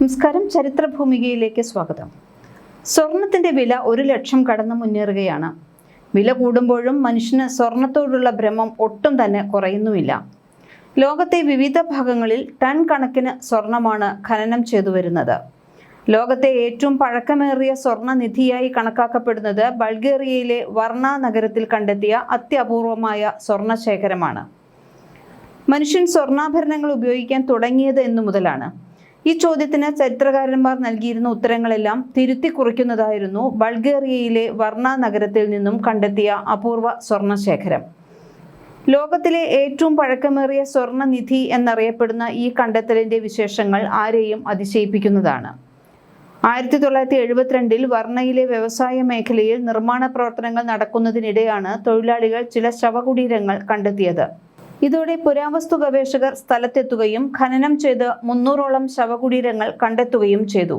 നമസ്കാരം. ചരിത്രഭൂമികയിലേക്ക് സ്വാഗതം. സ്വർണത്തിന്റെ വില ഒരു ലക്ഷം കടന്നു മുന്നേറുകയാണ്. വില കൂടുമ്പോഴും മനുഷ്യന് സ്വർണത്തോടുള്ള ഭ്രമം ഒട്ടും തന്നെ കുറയുന്നുമില്ല. ലോകത്തെ വിവിധ ഭാഗങ്ങളിൽ ടൺ കണക്കിന് സ്വർണമാണ് ഖനനം ചെയ്തു വരുന്നത്. ലോകത്തെ ഏറ്റവും പഴക്കമേറിയ സ്വർണ നിധിയായി കണക്കാക്കപ്പെടുന്നത് ബൾഗേറിയയിലെ വർണ നഗരത്തിൽ കണ്ടെത്തിയ അത്യപൂർവമായ സ്വർണശേഖരമാണ് മനുഷ്യൻ സ്വർണാഭരണങ്ങൾ ഉപയോഗിക്കാൻ തുടങ്ങിയത് എന്നു മുതലാണ്. ഈ ചോദ്യത്തിന് ചരിത്രകാരന്മാർ നൽകിയിരുന്ന ഉത്തരങ്ങളെല്ലാം തിരുത്തി കുറിക്കുന്നതായിരുന്നു ബൾഗേറിയയിലെ വർണ നഗരത്തിൽ നിന്നും കണ്ടെത്തിയ അപൂർവ സ്വർണശേഖരം. ലോകത്തിലെ ഏറ്റവും പഴക്കമേറിയ സ്വർണനിധി എന്നറിയപ്പെടുന്ന ഈ കണ്ടെത്തലിന്റെ വിശേഷങ്ങൾ ആരെയും അതിശയിപ്പിക്കുന്നതാണ്. ആയിരത്തി തൊള്ളായിരത്തി എഴുപത്തിരണ്ടിൽ വർണയിലെ വ്യവസായ മേഖലയിൽ നിർമ്മാണ പ്രവർത്തനങ്ങൾ നടക്കുന്നതിനിടെയാണ് തൊഴിലാളികൾ ചില ശവകുടീരങ്ങൾ കണ്ടെത്തിയത്. ഇതോടെ പുരാവസ്തു ഗവേഷകർ സ്ഥലത്തെത്തുകയും ഖനനം ചെയ്ത് മുന്നൂറോളം ശവകുടീരങ്ങൾ കണ്ടെത്തുകയും ചെയ്തു.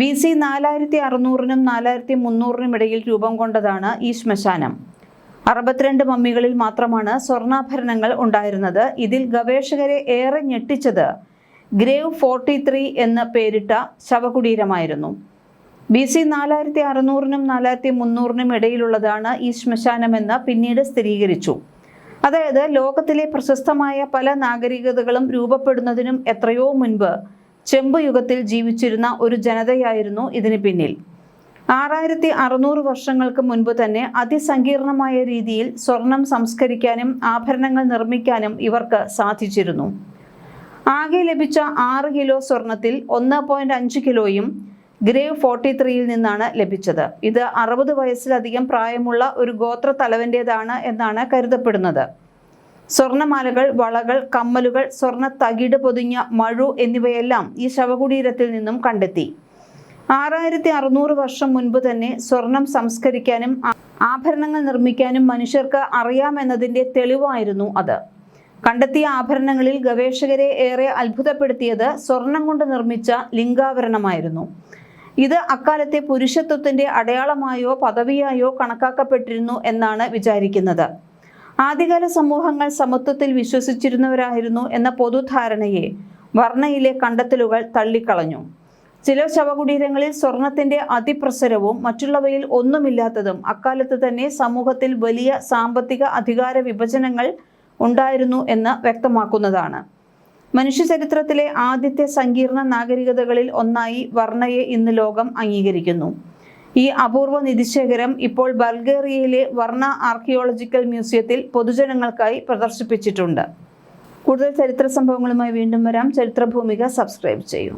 ബി സി നാലായിരത്തി അറുന്നൂറിനും നാലായിരത്തി മുന്നൂറിനും ഇടയിൽ രൂപം കൊണ്ടതാണ് ഈ ശ്മശാനം. അറുപത്തിരണ്ട് മമ്മികളിൽ മാത്രമാണ് സ്വർണാഭരണങ്ങൾ ഉണ്ടായിരുന്നത്. ഇതിൽ ഗവേഷകരെ ഏറെ ഞെട്ടിച്ചത് ഗ്രേവ് ഫോർട്ടി ത്രീ എന്ന് പേരിട്ട ശവകുടീരമായിരുന്നു. ബി സി നാലായിരത്തി അറുന്നൂറിനും നാലായിരത്തി മുന്നൂറിനും ഇടയിലുള്ളതാണ് ഈ ശ്മശാനമെന്ന് പിന്നീട് സ്ഥിരീകരിച്ചു. അതായത് ലോകത്തിലെ പ്രശസ്തമായ പല നാഗരികതകളും രൂപപ്പെടുന്നതിനും എത്രയോ മുൻപ് ചെമ്പ് യുഗത്തിൽ ജീവിച്ചിരുന്ന ഒരു ജനതയായിരുന്നു ഇതിന് പിന്നിൽ. ആറായിരത്തി അറുന്നൂറ് വർഷങ്ങൾക്ക് മുൻപ് തന്നെ അതിസങ്കീർണമായ രീതിയിൽ സ്വർണം സംസ്കരിക്കാനും ആഭരണങ്ങൾ നിർമ്മിക്കാനും ഇവർക്ക് സാധിച്ചിരുന്നു. ആകെ ലഭിച്ച ആറ് കിലോ സ്വർണത്തിൽ ഒന്ന് പോയിന്റ് അഞ്ച് കിലോയും ഗ്രേവ് ഫോർട്ടി ത്രീയിൽ നിന്നാണ് ലഭിച്ചത്. ഇത് അറുപത് വയസ്സിലധികം പ്രായമുള്ള ഒരു ഗോത്ര തലവന്റേതാണ് എന്നാണ് കരുതപ്പെടുന്നത്. സ്വർണമാലകൾ വളകൾ കമ്മലുകൾ സ്വർണ തകിട് പൊതിഞ്ഞ മഴു എന്നിവയെല്ലാം ഈ ശവകുടീരത്തിൽ നിന്നും കണ്ടെത്തി. ആറായിരത്തി അറുന്നൂറ് വർഷം മുൻപ് തന്നെ സ്വർണം സംസ്കരിക്കാനും ആഭരണങ്ങൾ നിർമ്മിക്കാനും മനുഷ്യർക്ക് അറിയാമെന്നതിന്റെ തെളിവായിരുന്നു അത്. കണ്ടെത്തിയ ആഭരണങ്ങളിൽ ഗവേഷകരെ ഏറെ അത്ഭുതപ്പെടുത്തിയത് സ്വർണം കൊണ്ട് നിർമ്മിച്ച ലിംഗാഭരണമായിരുന്നു ഇത് അക്കാലത്തെ പുരുഷത്വത്തിന്റെ അടയാളമായോ പദവിയായോ കണക്കാക്കപ്പെട്ടിരുന്നു എന്നാണ് വിചാരിക്കുന്നത്. ആദ്യകാല സമൂഹങ്ങൾ സമത്വത്തിൽ വിശ്വസിച്ചിരുന്നവരായിരുന്നു എന്ന പൊതുധാരണയെ വർണയിലെ കണ്ടെത്തലുകൾ തള്ളിക്കളഞ്ഞു. ചില ശവകുടീരങ്ങളിൽ സ്വർണത്തിന്റെ അതിപ്രസരവും മറ്റുള്ളവയിൽ ഒന്നുമില്ലാത്തതും അക്കാലത്ത് തന്നെ സമൂഹത്തിൽ വലിയ സാമ്പത്തിക അധികാര വിഭജനങ്ങൾ ഉണ്ടായിരുന്നു എന്ന് വ്യക്തമാക്കുന്നതാണ്. മനുഷ്യ ചരിത്രത്തിലെ ആദ്യത്തെ സങ്കീർണ നാഗരികതകളിൽ ഒന്നായി വർണയെ ഇന്ന് ലോകം അംഗീകരിക്കുന്നു. ഈ അപൂർവ നിധിശേഖരം ഇപ്പോൾ ബൾഗേറിയയിലെ വർണ ആർക്കിയോളജിക്കൽ മ്യൂസിയത്തിൽ പൊതുജനങ്ങൾക്കായി പ്രദർശിപ്പിച്ചിട്ടുണ്ട്. കൂടുതൽ ചരിത്ര സംഭവങ്ങളുമായി വീണ്ടും വരാം. ചരിത്രഭൂമിക സബ്സ്ക്രൈബ് ചെയ്യൂ.